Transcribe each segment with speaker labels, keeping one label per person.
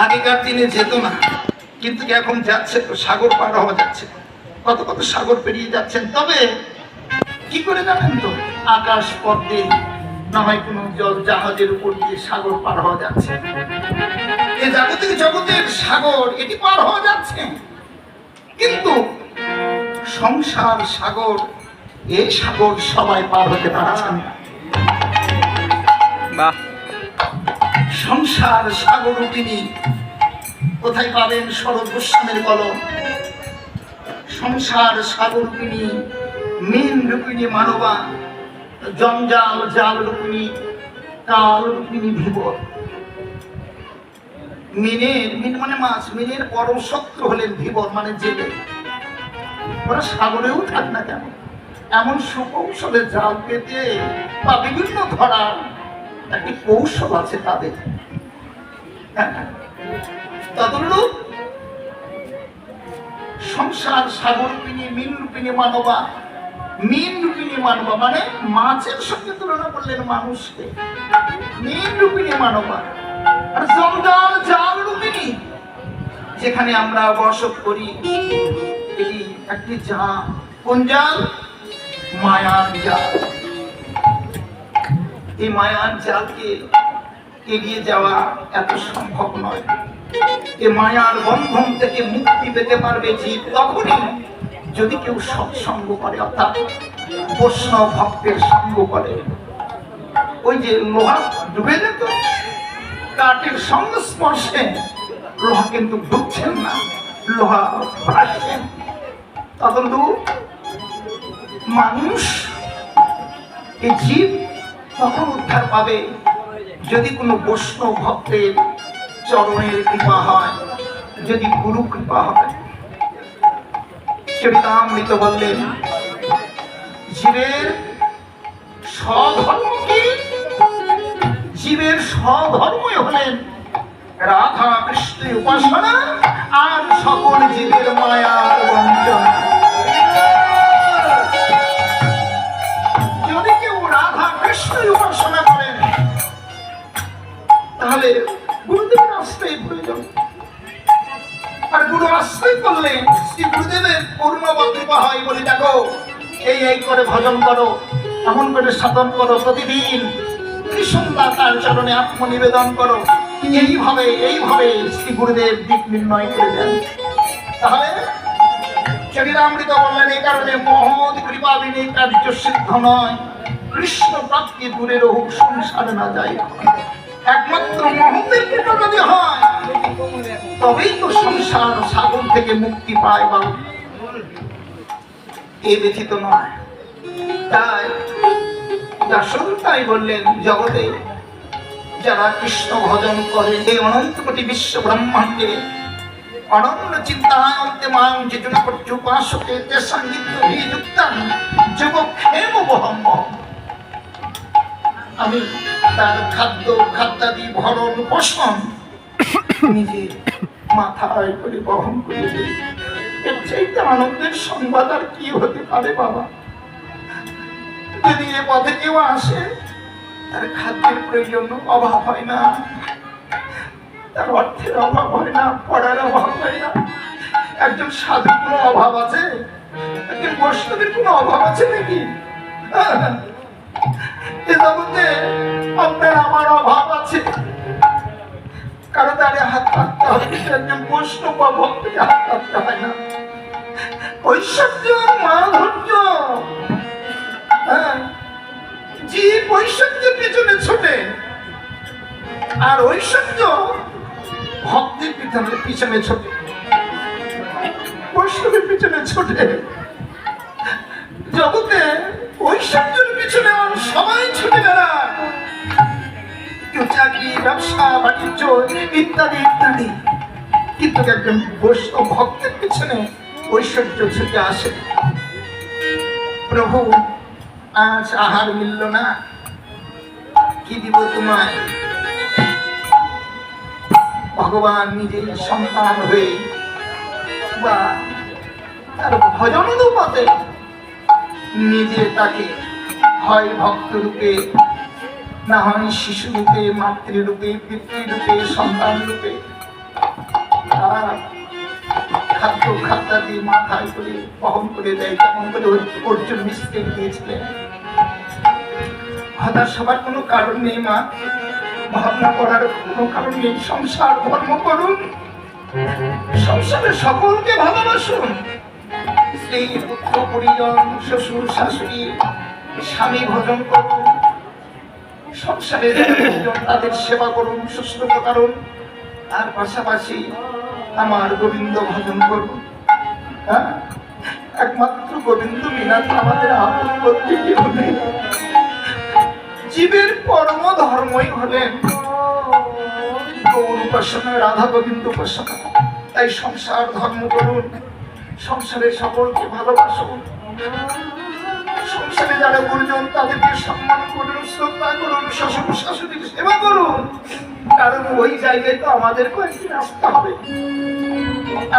Speaker 1: আগেকার দিনে যেত না, কিন্তু এখন যাচ্ছে তো সাগর পার হওয়া যাচ্ছে। কত কত সাগর পেরিয়ে যাচ্ছেন, তবে কি করে জানেন তো, আকাশ পথ না হয় কোনো জল জাহাজের উপর দিয়ে সাগর পার হওয়া যাচ্ছে। এ জাগতিক জগতের সাগর, এটি পার হওয়া যাচ্ছে। কিন্তু সংসার, সাগর এই সাগর সবাই পার হতে পারছেন না।
Speaker 2: বাহ।
Speaker 1: সংসার সাগর রূপিণী কোথায় পাবেন শরৎ গোস্বামীর কলম? সংসার সাগর রূপিণী মীন রূপিণী মানবা, জঞ্জাল জাল রূপিণী কাল রূপিণী ধীবর মিনের, মিন মানে মাছ, মিনের পরম শত্রু হলেন ধীবর মানে জেলে। ওরা সাগরেও থাক না কেন? এমন সুকৌশলে জাল পেতে বা বিভিন্ন ধরার একটি কৌশল আছে তাদের। তদনুরূপ সংসার সাগর রূপিণী মিন রূপিণী মানবা মিন রূপিণী মানবা মানে মাছের সঙ্গে তুলনা করলেন মানুষকে। মিন রূপিণী মানবা আর জঞ্জাল জাল রূপিণী যেখানে আমরা বসত করি। এটি একটি জাল। কোন জাল? মায়ার জাল। এই মায়ার জালকে এগিয়ে যাওয়া এত সম্ভব নয়। এ মায়ার বন্ধন থেকে মুক্তি পেতে পারবে জীব তখনই যদি কেউ সৎসঙ্গ করে, অর্থাৎ বৈষ্ণব ভক্তের সঙ্গ করে। ওই যে লোহা ডুবে যেত, কাঠের সংস্পর্শে লোহা কিন্তু ঢুকছেন না, লোহা ভাসছেন। তদন্ত মানুষ, এই জীব তখন উদ্ধার পাবে। যদি কোনো বৈষ্ণব ভক্তের চরণের কৃপা হয়, যদি গুরু কৃপা হয়। চরিতামৃত বললেন, জীবের স্বধর্ম কি? জীবের স্বধর্মই হলেন রাধা কৃষ্ণের উপাসনা আর সকল জীবের মায়ার বঞ্চনা করে ভজন করো, এমন করে সাধন করো প্রতিদিন। ত্রিসন্ধ্যা তার চরণে আত্মনিবেদন করো। এইভাবে এইভাবে শ্রী গুরুদেব দিক নির্ণয় করে দেন। তাহলে, চরিতামৃত বললেন, এই কারণে মহৎ কৃপা বিনে কার্য সিদ্ধ নয়। কৃষ্ণ প্রাপ্তি দূরে রহুক, সংসার না যায়। একমাত্র মহতের কৃপা যদি হয়, তবেই তো সংসার সাগর থেকে মুক্তি পায় বা এ ব্যথিত নয়। তাই দাসন তাই বললেন, জগতে যারা কৃষ্ণ ভজন করে এই অনন্ত কোটি বিশ্ব ব্রহ্মাণ্ডে অনন্য চিন্তায়ন্তে মাং যেজন্য উপাসকে, তে তেসাং যুক্তাং যোগক্ষেম বহম আমি তার খাদ্য, খাদ্যাদি ভরণ পোষণ নিজে মাথায় করে বহন করে দিই। এর চাইতে আনন্দের সংবাদ আর কি হতে পারে, বাবা? যদি এ পথে কেউ আসে, তার খাদ্যের প্রয়োজন অভাব হয় না। তার অর্থের অভাব হয় না, পড়ার অভাব হয় না। একজন সাধুর কোনো অভাব আছে? একজন বৈষ্ণবের কোনো অভাব আছে নাকি? এ জগতে আপনার আমার অভাব আছে। কারও তারে হাত রাখতে হবে একজন বৈষ্ণব বা ভক্তকে হাত রাখতে হয় না। ঐশ্বর্য, মাধুর্য হ্যাঁ জীব ঐশ্বর্যের পিছনে ছোটে। আর ঐশ্বর্য ভক্তের পিছনে পিছনে ছোটে। বৈষ্ণবের পিছনে ছোটে। জগতে ঐশ্বর্যের পিছনে সবাই ছুটে বেড়ায়। চাকরি, ব্যবসা, বাণিজ্য, ইত্যাদি ইত্যাদি। কিন্তু একজন বৈষ্ণব ভক্তের পিছনে ঐশ্বর্য ছুটে আসে। প্রভু আজ আহার মিলল না। কি দিব তোমায়? ভগবান নিজেই সন্তান হয়ে বা তার ভজন পথে নিজে তাকে হয় ভক্ত রূপে। না হয় শিশু রূপে মাতৃরূপে পিতৃরূপে সন্তান রূপে। খাদ্য খাদ্যা দিয়ে মাথায় করে বহন করে দেয় তেমন করে অর্জুন মিস্ত্রি দিয়েছিলেন। হতাশ হবার কোনো কারণ নেই মা। ভাবনা করার কোনো কারণ নেই। সংসার ধর্ম করুন। সংসারে সকলকে ভালোবাসুন। স্ত্রী পুত্র পরিজন শ্বশুর শাশুড়ি স্বামী ভোজন করুন। সংসারে যারা পরিজন, তাদের সেবা করুন শুশ্রূষা করুন। আর পাশাপাশি আমার গোবিন্দ ভজন করুন হ্যাঁ? একমাত্র গোবিন্দ বিনা আমাদের জীবের পরম ধর্মই হলেন গৌর উপাসনা, রাধা গোবিন্দ উপাসনা। তাই সংসার ধর্ম করুন। সংসারে সকলকে ভালোবাসুন। সংসারে যারা গুরুজন তাদেরকে সম্মান করুন, শ্রদ্ধা করুন শ্বশুর শাশুড়ির সেবা করুন। কারণ ওই জায়গায় তো আমাদের কয়েকদিন আসতে হবে।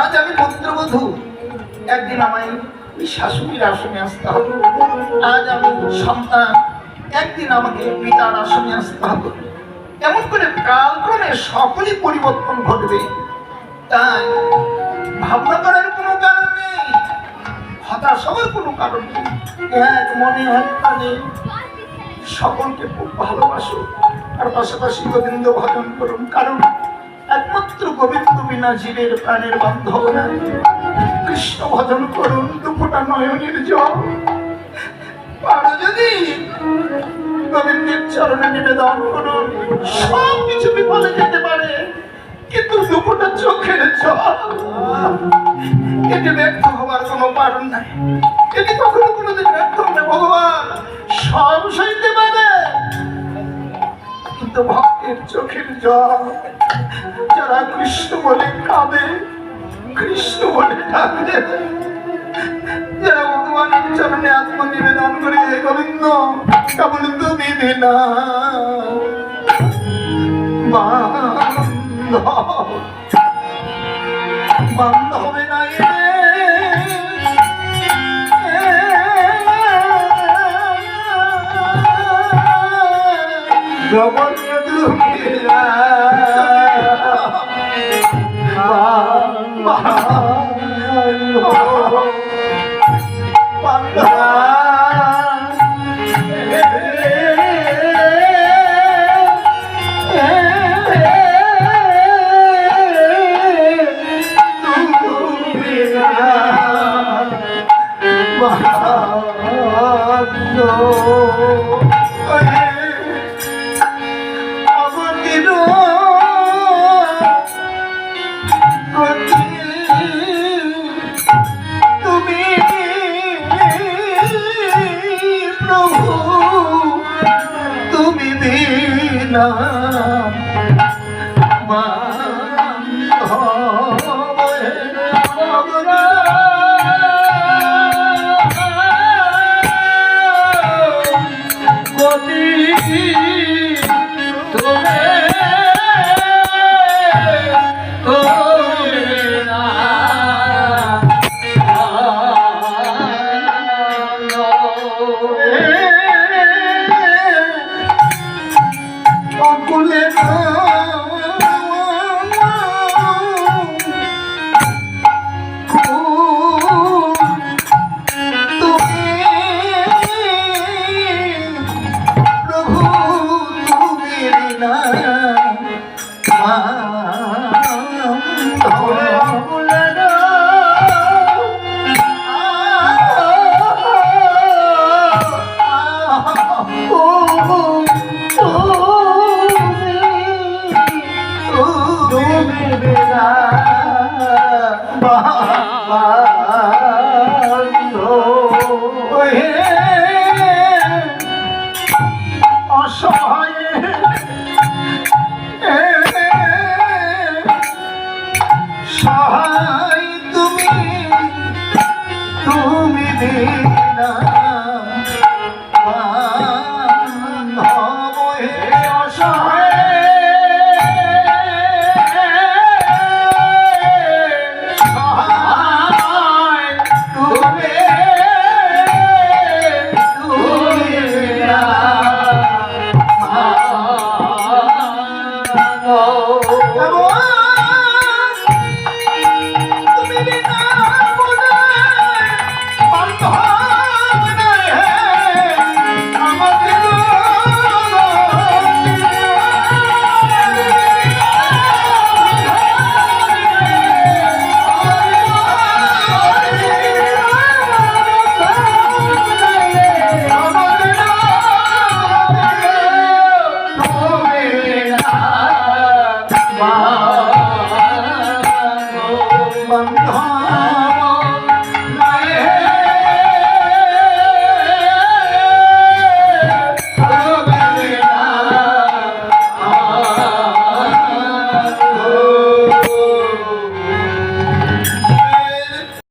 Speaker 1: আজ আমি পুত্রবধূ একদিন আমায় ওই শাশুড়ির আসনে আসতে হবে। আজ আমি সন্তান, একদিন আমাকে পিতার আসনে আসতে হবে। এমন করে কালক্রমে সকলই পরিবর্তন ঘটবে। তাই ভাবনা করার হতাশ হওয়ার কোনো কারণ নেই। এক মনে এক প্রাণে সকলকে খুব ভালোবাসো। আর পাশাপাশি গোবিন্দ ভজন করুন, কারণ একমাত্র গোবিন্দ বিনা জীবের প্রাণের বান্ধব নাই। কৃষ্ণ ভজন করুন দুপুটা নয়নের জল। পারো যদি গোবিন্দের চরণে নিবেদন করুন সব কিছু বিফলে যেতে পারে। কিন্তু চোখের জল। এতে ব্যর্থ হওয়ার কোনো কারণ নাই। এটি কখনো কোনোদিন ব্যর্থ হবে ভগবান। সব সইতে পারে। কিন্তু ভক্তের চোখের জল যারা কৃষ্ণ বলে কাঁদে, কৃষ্ণ বলে ডাকে, যারা ভগবানের চরণে আত্মনিবেদন করে, হে গোবিন্দ, কেবল তুমি বিনা বান্ধব বান্ধ হবে না জগৎ তুমি 啊